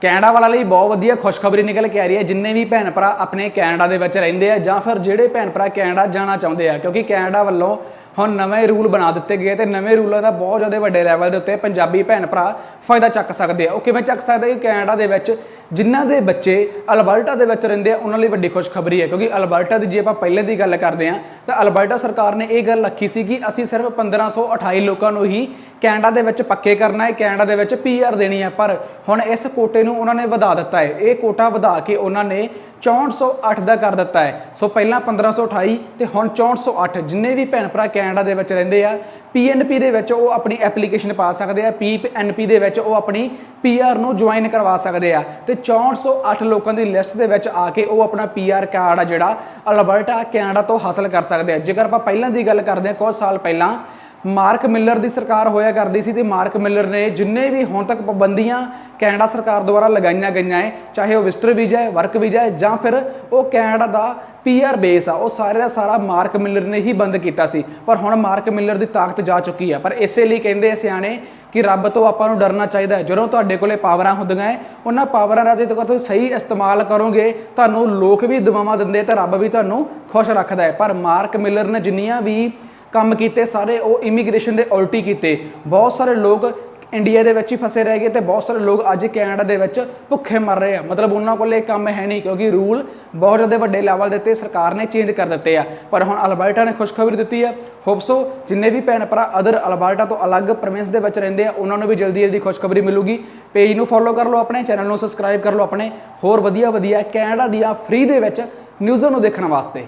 Canada ਵਾਲਾ ਲਈ ਬਹੁਤ ਵਧੀਆ ਖੁਸ਼ਖਬਰੀ ਨਿਕਲ ਕੇ ਆ ਰਹੀ ਹੈ। ਜਿੰਨੇ ਵੀ ਭੈਣ ਭਰਾ ਆਪਣੇ ਕੈਨੇਡਾ ਦੇ ਵਿੱਚ ਰਹਿੰਦੇ ਆ ਜਾਂ ਫਿਰ ਜਿਹੜੇ ਭੈਣ ਭਰਾ ਕੈਨੇਡਾ ਜਾਣਾ ਚਾਹੁੰਦੇ ਆ, ਕਿਉਂਕਿ ਕੈਨੇਡਾ ਵੱਲੋਂ ਹੁਣ ਨਵੇਂ ਰੂਲ ਬਣਾ ਦਿੱਤੇ ਗਏ ਤੇ ਨਵੇਂ ਰੂਲਾਂ ਦਾ ਬਹੁਤ ਜ਼ਿਆਦਾ ਵੱਡੇ ਲੈਵਲ ਦੇ ਉੱਤੇ ਪੰਜਾਬੀ ਭੈਣ ਭਰਾ ਫਾਇਦਾ ਚੱਕ ਸਕਦੇ ਆ। ਉਹ ਕਿਵੇਂ ਚੱਕ ਸਕਦੇ ਆ? ਕੈਨੇਡਾ ਦੇ ਵਿੱਚ ਜਿਨ੍ਹਾਂ ਦੇ ਬੱਚੇ ਅਲਬਰਟਾ ਦੇ ਵਿੱਚ ਰਹਿੰਦੇ ਆ, ਉਹਨਾਂ ਲਈ ਵੱਡੀ ਖੁਸ਼ਖਬਰੀ ਹੈ ਕਿਉਂਕਿ ਅਲਬਰਟਾ ਦੀ ਜੇ ਆਪਾਂ ਪਹਿਲੇ ਦੀ ਗੱਲ ਕਰਦੇ ਆ, ਤਾਂ ਅਲਬਰਟਾ ਸਰਕਾਰ ਨੇ ਇਹ ਗੱਲ ਰੱਖੀ ਸੀ ਕਿ ਅਸੀਂ ਸਿਰਫ 1528 ਲੋਕਾਂ ਨੂੰ ਹੀ ਕੈਨੇਡਾ ਦੇ ਵਿੱਚ ਪੱਕੇ ਕਰਨਾ ਹੈ, ਕੈਨੇਡਾ ਦੇ ਵਿੱਚ ਪੀਆਰ ਦੇਣੀ ਹੈ ਪਰ ਹੁਣ ਇਸ ਕੋਟੇ ਨੂੰ ਉਹਨਾਂ ਨੇ ਵਧਾ ਦਿੱਤਾ ਹੈ। ਇਹ ਕੋਟਾ ਵਧਾ ਕੇ ਉਹਨਾਂ ਨੇ 6408 ਦਾ ਕਰ ਦਿੱਤਾ ਹੈ। ਸੋ ਪਹਿਲਾਂ 1528 ਤੇ ਹੁਣ 6408 ਜਿੰਨੇ ਵੀ ਭੈਣ ਭਰਾ ਕੈਨੇਡਾ ਦੇ ਵਿੱਚ ਰਹਿੰਦੇ ਆ ਪੀਐਨਪੀ ਦੇ ਵਿੱਚ ਉਹ ਆਪਣੀ ਐਪਲੀਕੇਸ਼ਨ ਪਾ ਸਕਦੇ ਆ ਪੀਐਨਪੀ ਦੇ ਵਿੱਚ ਉਹ ਆਪਣੀ ਪੀਆਰ ਨੂੰ ਜੁਆਇਨ ਕਰਵਾ ਸਕਦੇ ਆ। ਤੇ 6408 ਲੋਕਾਂ ਦੀ ਲਿਸਟ ਦੇ ਵਿੱਚ ਆ ਕੇ ਉਹ ਆਪਣਾ ਪੀਆਰ ਕਾਰਡ ਆ ਜਿਹੜਾ, ਅਲਬਰਟਾ ਕੈਨੇਡਾ ਤੋਂ ਹਾਸਲ ਕਰ ਸਕਦੇ ਆ। ਜੇਕਰ ਆਪਾਂ ਪਹਿਲਾਂ ਦੀ ਗੱਲ ਕਰਦੇ ਆ ਕੁਝ ਸਾਲ ਪਹਿਲਾਂ ਮਾਰਕ ਮਿਲਰ ਦੀ ਸਰਕਾਰ ਹੋਇਆ ਕਰਦੀ ਸੀ ਤੇ ਮਾਰਕ ਮਿਲਰ ਨੇ ਜਿੰਨੇ ਵੀ ਹੁਣ ਤੱਕ ਪਾਬੰਦੀਆਂ ਕੈਨੇਡਾ ਸਰਕਾਰ ਦੁਆਰਾ ਲਗਾਈਆਂ ਗਈਆਂ ਹੈ ਚਾਹੇ ਉਹ ਵਿਜ਼ਟਰ ਵੀਜ਼ਾ ਹੈ ਵਰਕ ਵੀਜ਼ਾ ਹੈ ਜਾਂ ਫਿਰ ਉਹ ਕੈਨੇਡਾ ਦਾ ਪੀਆਰ ਬੇਸ ਆ, ਉਹ ਸਾਰੇ ਦਾ ਸਾਰਾ ਮਾਰਕ ਮਿਲਰ ਨੇ ਹੀ ਬੰਦ ਕੀਤਾ ਸੀ। ਪਰ ਹੁਣ ਮਾਰਕ ਮਿਲਰ ਦੀ ਤਾਕਤ ਜਾ ਚੁੱਕੀ ਆ। ਪਰ ਇਸੇ ਲਈ ਕਹਿੰਦੇ ਸਿਆਣੇ ਕਿ ਰੱਬ ਤੋਂ ਆਪਾਂ ਨੂੰ ਡਰਨਾ ਚਾਹੀਦਾ ਹੈ। ਜਦੋਂ ਤੁਹਾਡੇ ਕੋਲੇ ਪਾਵਰਾਂ ਹੁੰਦੀਆਂ ਹੈ ਉਹਨਾਂ ਪਾਵਰਾਂ ਦਾ ਜੇ ਤੁਸੀਂ ਸਹੀ ਇਸਤੇਮਾਲ ਕਰੋਗੇ, ਤੁਹਾਨੂੰ ਲੋਕ ਵੀ ਦਵਾਵਾਂ ਦਿੰਦੇ ਤੇ ਰੱਬ ਵੀ ਤੁਹਾਨੂੰ ਖੁਸ਼ ਰੱਖਦਾ ਹੈ। ਪਰ ਮਾਰਕ ਮਿਲਰ ਨੇ ਜਿੰਨੀਆਂ ਵੀ ਕੰਮ ਕੀਤੇ, ਸਾਰੇ ਉਹ ਇਮੀਗ੍ਰੇਸ਼ਨ ਦੇ ਉਲਟੀ ਕੀਤੇ। ਬਹੁਤ ਸਾਰੇ ਲੋਕ ਇੰਡੀਆ ਦੇ ਵਿੱਚ ਹੀ ਫਸੇ ਰਹਿ ਗਏ ਤੇ ਬਹੁਤ ਸਾਰੇ ਲੋਕ ਅੱਜ ਕੈਨੇਡਾ ਦੇ ਵਿੱਚ ਭੁੱਖੇ ਮਰ ਰਹੇ ਆ। ਮਤਲਬ ਉਹਨਾਂ ਕੋਲ ਇਹ ਕੰਮ ਹੈ ਨਹੀਂ, ਕਿਉਂਕਿ ਰੂਲ ਬਹੁਤ ਜ਼ਿਆਦਾ ਵੱਡੇ ਲੈਵਲ ਦੇ ਉੱਤੇ ਸਰਕਾਰ ਨੇ ਚੇਂਜ ਕਰ ਦਿੱਤੇ ਆ। ਪਰ ਹੁਣ ਅਲਬਰਟਾ ਨੇ ਖੁਸ਼ਖਬਰੀ ਦਿੱਤੀ ਆ। ਹੋਪਸੋ ਜਿੰਨੇ ਵੀ ਭੈਣ ਭਰਾ ਅਦਰ ਅਲਬਰਟਾ ਤੋਂ ਅਲੱਗ ਪ੍ਰੋਵਿੰਸ ਦੇ ਵਿੱਚ ਰਹਿੰਦੇ ਆ, ਉਹਨਾਂ ਨੂੰ ਵੀ ਜਲਦੀ ਜਲਦੀ ਖੁਸ਼ਖਬਰੀ ਮਿਲੂਗੀ। ਪੇਜ ਨੂੰ ਫੋਲੋ ਕਰ ਲਓ ਆਪਣੇ ਚੈਨਲ ਨੂੰ ਸਬਸਕ੍ਰਾਈਬ ਕਰ ਲਓ ਆਪਣੇ। ਹੋਰ ਵਧੀਆ ਵਧੀਆ ਕੈਨੇਡਾ ਦੀਆਂ ਫ੍ਰੀ ਦੇ ਵਿੱਚ ਨਿਊਜ਼ਾਂ ਨੂੰ ਦੇਖਣ ਵਾਸਤੇ।